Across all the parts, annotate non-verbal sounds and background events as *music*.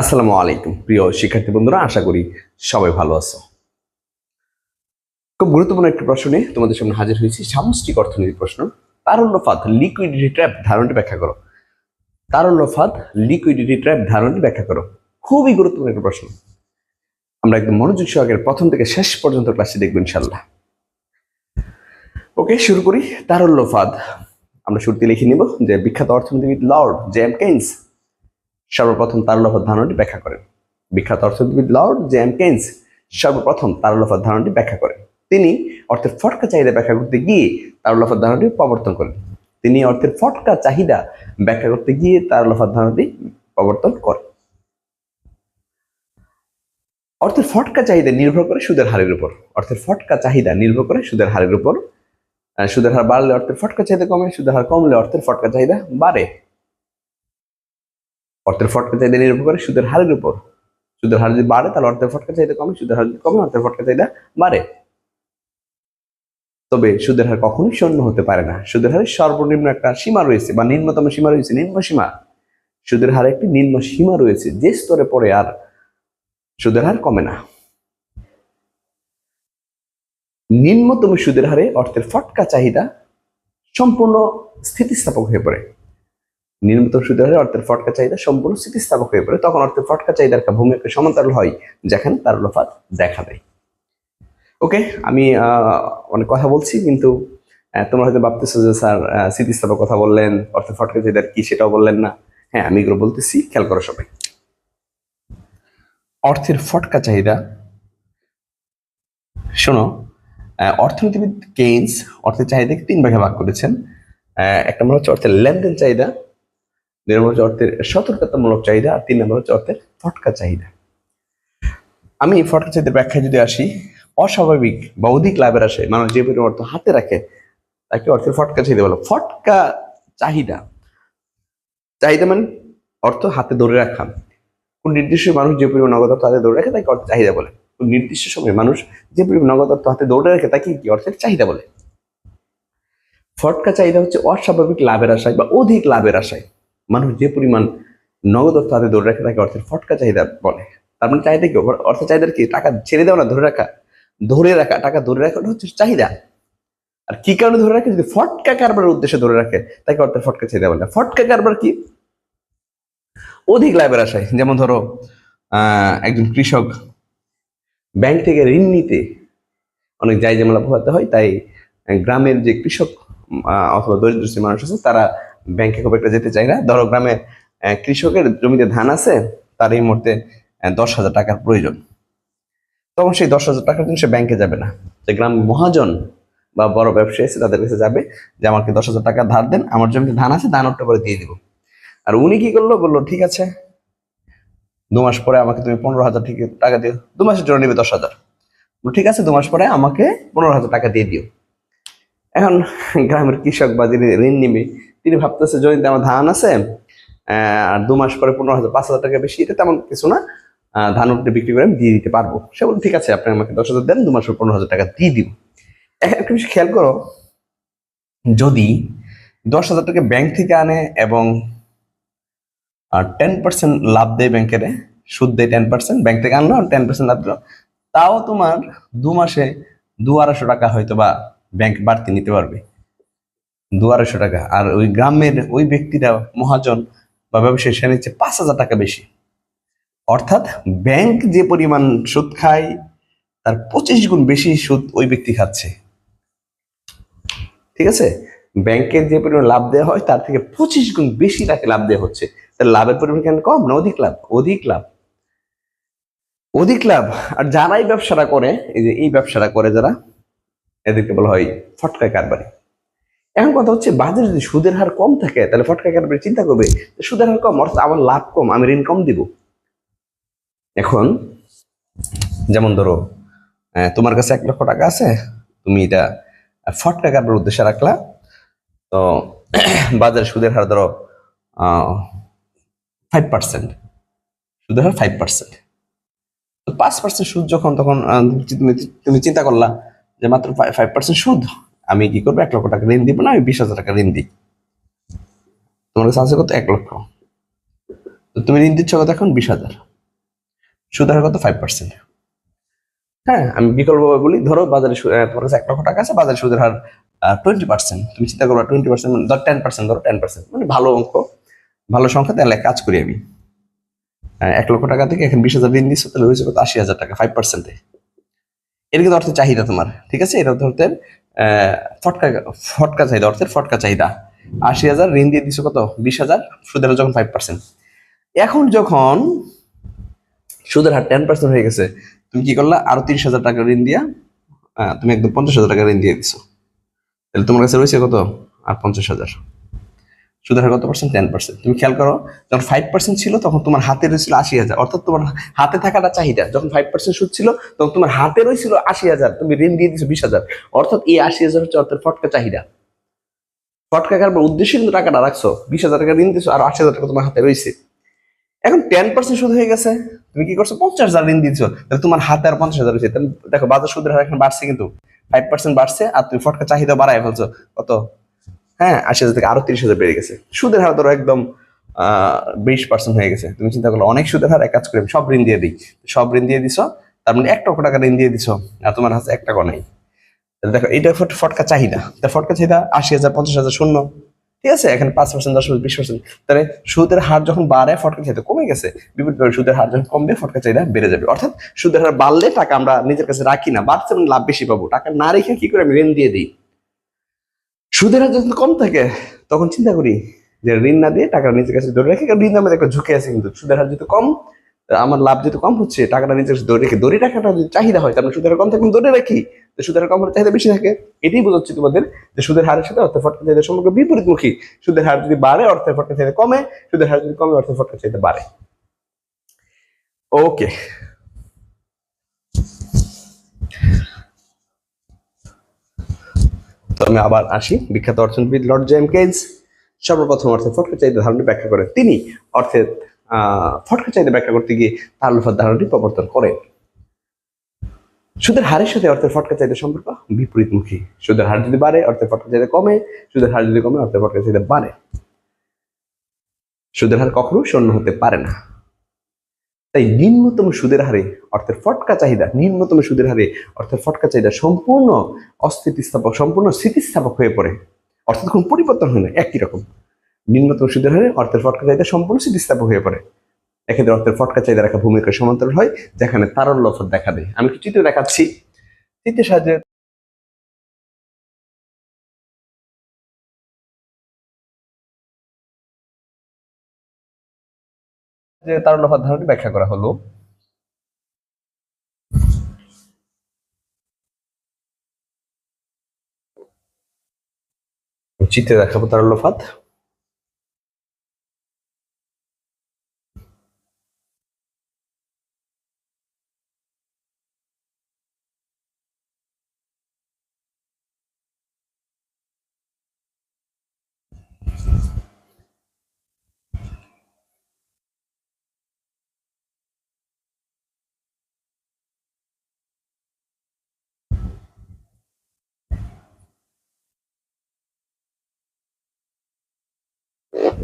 আসসালামু আলাইকুম, প্রিয় শিক্ষার্থী বন্ধুরা, আশা করি সবাই ভালো আছো। খুব গুরুত্বপূর্ণ একটি প্রশ্নে তোমাদের সামনে হাজির হয়েছি, সামষ্টিক অর্থনীতি প্রশ্ন। তারল্যফাত লিকুইডিটি ট্র্যাপ ধারণটি ব্যাখ্যা করো। তারল্যফাত লিকুইডিটি ট্র্যাপ ধারণটি ব্যাখ্যা করো। খুবই গুরুত্বপূর্ণ একটি প্রশ্ন। আমরা একদম মনোযোগ সহকারে প্রথম থেকে শেষ পর্যন্ত ক্লাসটি দেখব ইনশাল্লাহ ওকে, শুরু করি। তারল্যফাদ আমরা শুরুতে লিখে নিব যে বিখ্যাত অর্থনীতিবিদ লর্ড জেম কেন্স সর্বপ্রথম তারলফার ধারণাটি ব্যাখ্যা করেন। বিখ্যাত অর্থনীতিবিদ লর্ড জেম কেন্স সর্বপ্রথম তারলফার ধারণাটি ব্যাখ্যা করেন। তিনি অর্থের ফটকা চাহিদা ব্যাখ্যা করতে গিয়ে তারলফার ধারণাটি প্রবর্তন করেন। তিনি অর্থের ফটকা চাহিদা ব্যাখ্যা করতে গিয়ে তারলফার ধারণাটি প্রবর্তন করেন। অর্থের ফটকা চাহিদা নির্ভর করে সুদের হারের উপর। অর্থের ফটকা চাহিদা নির্ভর করে সুদের হারের উপর। সুদের হার বাড়লে অর্থের ফটকা চাহিদা কমে, সুদের হার কমলে অর্থের ফটকা চাহিদা বাড়ে। অর্থের ফটকা চাহিদা নির্ভর করে, সুদের হারের উপর। সুদের হার যদি বাড়ে, তাহলে অর্থের ফটকা চাহিদা কমে, সুদের হার যদি কমে, অর্থের ফটকা চাহিদা বাড়ে। তবে সুদের হার কখনোই শূন্য হতে পারে না। সুদের হারের সর্বনিম্ন একটা সীমা রয়েছে, বা নিম্নতম সীমা রয়েছে, নিম্ন সীমা। সুদের হারে একটি নিম্ন সীমা রয়েছে, যে স্তরে পড়ে আর সুদের হার কমে না। নিম্নতম সুদের হারে অর্থের ফটকা চাহিদা সম্পূর্ণ স্থিতিস্থাপক হয়ে পড়ে। নিম্নতম সুদের হারে অর্থের ফটকা চাহিদা সম্পূর্ণ স্থিতিস্থাপক হয়ে পড়ে। তখন অর্থের ফটকা চাহিদার একটা ভূমি একটা সমান্তরাল হয়। যেখানে তার লোফাত দেখা দেয়। ওকে আমি অনেক কথা বলছি কিন্তু তোমরা হয়তো ভাবতেছো যে স্যার স্থিতিস্থাপক কথা বললেন অর্থের ফটকা চাহিদার কি সেটাও বললেন না? হ্যাঁ আমি এগুলো বলতেছি খেয়াল করো সবাই। অর্থের ফটকা চাহিদা শোনো অর্থনীতিবিদ কেইন্স অর্থের চাহিদাকে তিন ভাগে ভাগ করেছেন। আহ, এক নম্বর হচ্ছে অর্থের লেনদেন চাহিদা নম্বর হচ্ছে অর্থের সতর্কতামূলক চাহিদা আর তিন নম্বর হচ্ছে অর্থের ফটকা চাহিদা। আমি ফটকা চাহিদার ব্যাখ্যায় যদি আসি, অস্বাভাবিক বা অধিক লাভের আসে মানুষ যে পরিমাণ অর্থ হাতে রাখে, তাকে অর্থের ফটকা চাহিদা বলো। ফটকা চাহিদা। চাহিদা মানে অর্থ হাতে ধরে রাখা। কোন নির্দিষ্ট মানুষ যে পরিমাণ নগদ অর্থ হাতে ধরে রাখে, তাকে অর্থ চাহিদা বলে। কোন নির্দিষ্ট সময়ে মানুষ যে পরিমাণ নগদ অর্থ হাতে ধরে রাখে, তাকে কি অর্থের চাহিদা বলে? ফটকা চাহিদা হচ্ছে অস্বাভাবিক লাভের আশায় বা অধিক লাভের আশায়। মানুষ যে পরিমাণ নগদ অর্থ হাতে ধরে রাখে, তাকে অর্থের ফটকা চাহিদা বলে। তার মানে চাহিদা কি? অর্থ চাহিদার কি? টাকা ছেড়ে দেওয়া না, ধরে রাখা? ধরে রাখা, টাকা ধরে রাখাটা হচ্ছে চাহিদা। আর কি কারণে ধরে রাখে? যদি ফটকা কারবারের উদ্দেশ্যে ধরে রাখে, তাকে অর্থের ফটকা চাহিদা বলে। ফটকা কারবার কি? অধিক লাভের আশায়। যেমন ধরো একজন কৃষক ব্যাংক থেকে ঋণ নিতে অনেক যাই জামেলা পোহাতে হয়, তাই গ্রামের যে কৃষক অথবা দরিদ্র মানুষ আছে, তারা ব্যাংকে খুব একটা যেতে চাই না। ধরো গ্রামে কৃষকের জমিতে ধান আছে, তার এই মুহূর্তে দশ হাজার টাকার প্রয়োজন। তখন সেই দশ হাজার টাকার জন্য সে ব্যাংকে যাবে না। যে গ্রাম মহাজন বা বড় ব্যবসায়ী আছে, তাদের কাছে যাবে, যে আমাকে দশ হাজার টাকা ধার দেন, আমার জমিতে ধান আছে, ধান করে দিয়ে দিব। আর উনি কি করল? বলল, ঠিক আছে, দু মাস পরে আমাকে তুমি পনেরো হাজার টাকা দিও। দু মাসের জন্য নেবে দশ হাজার। ঠিক আছে, দু মাস পরে আমাকে পনেরো হাজার টাকা দিয়ে দিও। এখন গ্রামের কৃষক বা যিনি ঋণ নিবে, তিনি ভাবতেছে জমিতে আমার ধান আছে আর দু মাস পরে পনেরো হাজার, পাঁচ হাজার টাকা বেশি, এটা তেমন কিছু না ধান উঠে বিক্রি করে আমি দিয়ে দিতে পারব। সে বলল ঠিক আছে, আপনি আমাকে দশ হাজার দেন, দু মাস পর পনেরো হাজার টাকা দিয়ে দিব। এখন একটা বিষয় খেয়াল করো, যদি দশ হাজার টাকা ব্যাংক থেকে আনে এবং টেন পার্সেন্ট লাভ দেয় ব্যাংকের, সুদ দেয় টেন পার্সেন্ট ব্যাংক থেকে আনলো টেন পার্সেন্ট লাভ দিল, তাও তোমার দু মাসে দু আড়াইশো টাকা হয়তো বা ব্যাংক বাড়তি নিতে পারবে। দু আড়াইশো টাকা। আর ওই গ্রামের ওই ব্যক্তিরা মহাজন বা ব্যবসায়ী, সে নিচ্ছে পাঁচ হাজার টাকা বেশি। অর্থাৎ ব্যাংক যে পরিমাণ সুদ খায়, তার পঁচিশ গুণ বেশি সুদ ওই ব্যক্তি খাচ্ছে। ঠিক আছে? ব্যাংকের যে পরিমাণ লাভ দেওয়া হয়, তার থেকে পঁচিশ গুণ বেশি তাকে লাভ দেওয়া হচ্ছে। তার লাভের পরিমাণ কেন কম না অধিক লাভ? অধিক লাভ। অধিক লাভ। আর যারাই ব্যবসাটা করে, এই যে এই ব্যবসাটা করে যারা এদেরকে বলা হয় ফটকা কারবারি। এখন কথা হচ্ছে বাজারে যদি সুদের হার কম থাকে, তাহলে ফটকা কারবারি চিন্তা করবে সুদের হার কম, অর্থাৎ আমার লাভ কম, আমি ঋণ কম দিব। এখন, যেমন ধরো তোমার কাছে এক লক্ষ টাকা আছে, তুমি এটা ফটকা কারবার উদ্দেশ্যে রাখলা, তো *clears throat* বাজারে সুদের হার ধরো ফাইভ পার্সেন্ট সুদের হার ফাইভ পার্সেন্ট পাঁচ পার্সেন্ট সুদ যখন, তখন তুমি তুমি চিন্তা করলা যে মাত্র ফাইভ পার্সেন্ট সুদ। আমি কি করব? এক লক্ষ টাকা ঋণ দিব না, আমি বিশ হাজার টাকা ঋণ দিই। তোমার কাছে আছে কত? এক লক্ষ। তো তুমি ঋণ দিচ্ছ কত এখন? বিশ হাজার। সুদের হার কত? ফাইভ পার্সেন্ট হ্যাঁ আমি বিকল্পভাবে বলি, ধরো বাজারে তোমার কাছে এক লক্ষ টাকা আছে, বাজারে সুদের হার টোয়েন্টি পার্সেন্ট তুমি চিন্তা করো টোয়েন্টি পার্সেন্ট মানে ধর টেন পার্সেন্ট ধরো টেন পার্সেন্ট মানে ভালো অঙ্ক, ভালো সংখ্যা, তাহলে কাজ করি আমি। এক লক্ষ টাকা থেকে এখন বিশ হাজার ঋণ দিচ্ছ, তাহলে হয়েছে কত? আশি হাজার টাকা ফাইভ পার্সেন্টে এর কিন্তু অর্থের চাহিদা তোমার, ঠিক আছে? এটা অর্থের ফটকা ফটকা চাহিদা, অর্থের ফটকা চাহিদা। আশি হাজার, ঋণ দিয়ে দিছো কত? বিশ হাজার, সুদের যখন ফাইভ পার্সেন্ট এখন যখন সুদের হার টেন পার্সেন্ট হয়ে গেছে, তুমি কি করলা? আরও তিরিশ হাজার টাকা ঋণ দিয়া তুমি একদম পঞ্চাশ হাজার টাকা ঋণ দিয়ে দিছো। তাহলে তোমার কাছে রয়েছে কত? আর পঞ্চাশ হাজার। সুদের কত পার্সেন্ট টেন পার্সেন্ট তুমি খেয়াল করো, যখন ফাইভ পার্সেন্ট ছিল, তখন তোমার হাতে রয়েছিল আশি হাজার। অর্থাৎ তোমার হাতে থাকাটা চাহিদা। যখন ফাইভ পার্সেন্ট সুদ ছিল, তখন তোমার হাতে রয়েছিল আশি হাজার। তুমি ঋণ দিয়ে দিছো বিশ হাজার। অর্থাৎ এই আশি হাজার হচ্ছে অর্থের ফটকা চাহিদা। ফটকা কারবার উদ্দেশ্যে কিন্তু টাকাটা রাখছো। বিশ হাজার টাকা ঋণ দিছো আর আশি হাজার টাকা তোমার হাতে রয়েছে। এখন টেন পার্সেন্ট সুদ হয়ে গেছে। তুমি কি করছ? পঞ্চাশ হাজার ঋণ দিচ্ছ তাহলে তোমার হাতে আর পঞ্চাশ হাজার রয়েছে। দেখো, বাজার সুদের হার এখন বাড়ছে কিন্তু। ফাইভ পার্সেন্ট বাড়ছে, আর তুমি ফটকা চাহিদা বাড়ায় ফেলছো। কত? হ্যাঁ আশি হাজার থেকে আরও তিরিশ হাজার বেড়ে গেছে। সুদের হার ধরো একদম বিশ পার্সেন্ট হয়ে গেছে। তুমি চিন্তা করল অনেক সুদের হার, এক কাজ করে সব ঋণ দিয়ে দিই। সব ঋণ দিয়ে দিছো, তার মানে এক লক্ষ টাকা ঋণ দিয়ে দিছো, আর তোমার হাতে এক টাকা নেই। দেখো, এটা ফট- ফটকা চাহিদা। তা ফটকা চাহিদা আশি হাজার, পঞ্চাশ হাজার শূন্য। ঠিক আছে, এখানে পাঁচ পার্সেন্ট দশ পার্সেন্ট বিশ পার্সেন্ট তাহলে সুদের হার যখন বাড়ে, ফটকা চাহিদা কমে গেছে। বিপরীতভাবে সুদের হার যখন কমবে, ফটকা চাহিদা বেড়ে যাবে। অর্থাৎ সুদের হার বাড়লে টাকা আমরা নিজের কাছে রাখি না, বাড়ছে মানে লাভ বেশি পাবো। টাকা না রেখে কি করে আমি ঋণ দিয়ে দিই? সুদের হার যখন কম থাকে, তখন চিন্তা করি যে ঋণ না দিয়ে টাকা নিজের কাছে ধরে রেখে, কারণ ঋণ মধ্যে একটা ঝুঁকি আছে কিন্তু সুদের হার যেহেতু কম আমার লাভ যেহেতু কম হচ্ছে, টাকাটা নিজের কাছে ধরে রেখে, ধরে রাখাটা যদি চাহিদা হয় তাহলে সুদের হার কম থাকে ধরে রাখি। তো সুদের হার কম হলে চাহিদা বেশি থাকে। এটাই বোঝাচ্ছি তোমাদের যে সুদের হারের সাথে অর্থের ফটকা চাহিদা সম্পর্কে বিপরীতমুখী। সুদের হার যদি বাড়ে, অর্থের ফটকা চাহিদা কমে, সুদের হার যদি কমে, অর্থের ফটকা চাহিদা বাড়ে। ওকে তো আমি আবার আসি। বিখ্যাত অর্থনীতিবিদ লর্ড জেম কেন্স সর্বপ্রথম অর্থে ফটকা চাহিদা ধারণাটি ব্যাখ্যা করেন তিনি অর্থে ফটকা চাহিদা ব্যাখ্যা করতে গিয়ে তার লোফার ধারণাটি প্রবর্তন করেন। সুদের হারের সাথে অর্থের ফটকা চাহিদা সম্পর্ক বিপরীতমুখী। সুদের হার যদি বাড়ে, অর্থের ফটকা চাহিদা কমে। সুদের হার যদি কমে, অর্থের ফটকা চাহিদা বাড়ে। সুদের হার কখনো শূন্য হতে পারে না। তাই নিম্নতম সুদের হারে অর্থের ফটকা চাহিদা, নিম্নতম সুদের হারে অর্থের ফটকা চাহিদা সম্পূর্ণ অস্থিতিস্থাপক, সম্পূর্ণ স্থিতিস্থাপক হয়ে পড়ে। অর্থাৎ কোনো পরিবর্তন হয় না, একই রকম। নিম্নতম সুদের হারে অর্থের ফটকা চাহিদা সম্পূর্ণ স্থিতিস্থাপক হয়ে পড়ে। এক্ষেত্রে অর্থের ফটকা চাহিদা রাখা ভূমিকা সমান্তরাল হয়, যেখানে তারল্য দেখা দেয়। আমি একটু চিত্র দেখাচ্ছি। চিত্রের সাহায্যে যে তারল্য অফার ধারণাটি ব্যাখ্যা করা হলো। চিত্রে দেখাবো তারল্য ফাত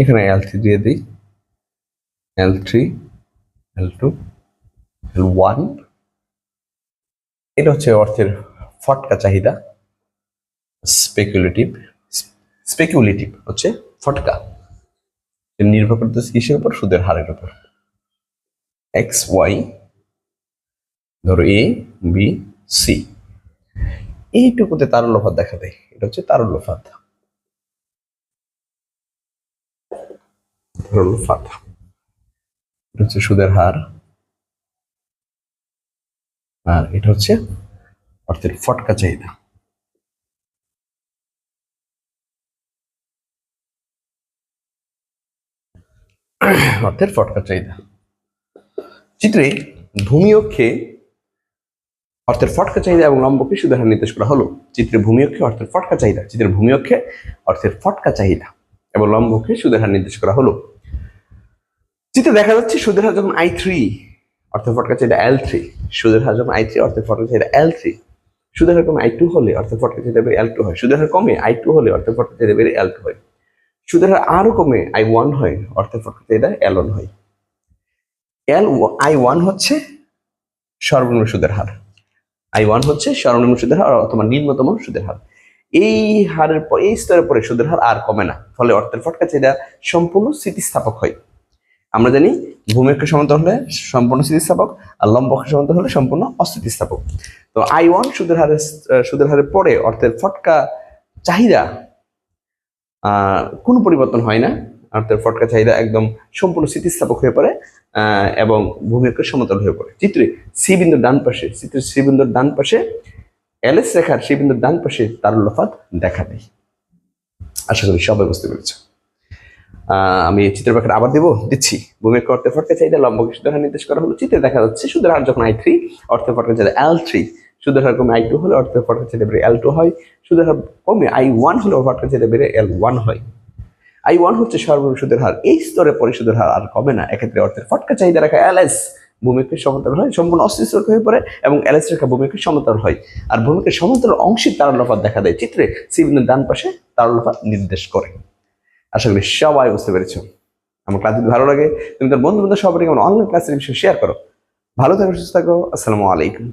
এখানে এল থ্রি দিয়ে দিই। L three L two L one এটা হচ্ছে অর্থের ফটকা চাহিদা। স্পেকুলেটিভ স্পেকুলেটিভ হচ্ছে ফটকা। নির্ভর করতেছে কিসের উপর? সুদের হারের উপর। এক্স ওয়াই ধরো এ বি সি এইটুকুতে তারল্যফাত দেখা দেয়। এটা হচ্ছে তারল্যফাত তারল্যফাত এটা হচ্ছে সুদের হার। আর এটা হচ্ছে অর্থের ফটকা চাহিদা। অর্থের ফটকা চাহিদা। চিত্রে ভূমি অক্ষে অর্থের ফটকা চাহিদা এবং লম্বকে সুদের হার নির্দেশ করা হলো। চিত্রে ভূমি অক্ষে অর্থের ফটকা চাহিদা। চিত্রের ভূমি অক্ষে অর্থের ফটকা চাহিদা এবং লম্বকে সুদের হার নির্দেশ করা হলো। চিত্রে দেখা যাচ্ছে সুদের হার যখন আই থ্রি অর্থের ফটকা চাহিদা এল থ্রি সুদের হার যখন আই থ্রি অর্থের ফটকা চাহিদা এল থ্রি সুদের হার কমে আই টু হলে অর্থের ফটকা চাহিদা বেড়ে এল টু হয়। সুদের হার কমে আই টু হলে অর্থের ফটকা চাহিদা বেড়ে এল টু হয়। সুদের হার আরও কমে আই ওয়ান হয় অর্থের ফটকা চাহিদা এল ওয়ান হয়। এল আই ওয়ান হচ্ছে সর্বনিম্ন সুদের হার। আই ওয়ান হচ্ছে সর্বনিম্ন সুদের হার, অথবা নিম্নতম সুদের হার। এই হারের পর এই স্তরের পরে সুদের হার আর কমে না। ফলে অর্থের ফটকা চাহিদা সম্পূর্ণ স্থিতিস্থাপক হয়। আমরা জানি ভূমিকে সমান্তর হলে সম্পূর্ণ স্থিতিস্থাপক আর লম্বকে সমান্তর হলে সম্পূর্ণ অস্থিতিস্থাপক। তো আই ওয়ান সুদের আহ, সুদের হারের পরে অর্থের ফটকা চাহিদা কোনো পরিবর্তন হয় না। অর্থের ফটকা চাহিদা একদম সম্পূর্ণ স্থিতিস্থাপক হয়ে পড়ে এবং ভূমিকে সমতল হয়ে পড়ে। চিত্রে সি বিন্দুর ডান পাশে চিত্রের সি বিন্দুর ডান পাশে এলএস রেখার সি বিন্দুর ডান পাশে তার লফাত দেখা দেয় আশা করি সবাই বুঝতে পেরেছে। আমি চিত্র ব্যাখ্যা আবার দেবো, দিচ্ছি। ভূমির অর্থে ফটকা চাহিদা লম্ব সুদের হার নির্দেশ করা হলো। চিত্রে দেখা যাচ্ছে সুদের হার যখন আই থ্রি অর্থে ফটকা চাহিদা এল থ্রি সুদের হার কমে আই টু হলে অর্থে ফটকা চাহিদা বেড়ে এল টু হয়। সুদের হার কমে আই ওয়ান হলে ফটকা চাহিদা বেড়ে এল ওয়ান হয়। আই ওয়ান হচ্ছে সর্বনিম্ন সুদের হার। এই স্তরে পরিশোধের হার আর কমে না। এক্ষেত্রে অর্থের ফটকা চাহিদা রাখা এলএস ভূমিকে সমান্তরাল হয়, সম্পূর্ণ অস্থিতিশীল হয়ে পড়ে এবং এলএস রেখা ভূমিকে সমান্তরাল হয়। আর ভূমিকে সমান্তরাল অংশের তারলফাত দেখা দেয়। চিত্রে সি বিন্দুর ডান পাশে তারলফাত নির্দেশ করে। আশা করি সবাই বুঝতে পেরেছ। আমার ক্লাস যদি ভালো লাগে, তুমি তোর বন্ধু বান্ধব সবাইকে আমার অনলাইন ক্লাসের বিষয়ে শেয়ার করো। ভালো থাকো, সুস্থ থাকো, আসসালামু আলাইকুম।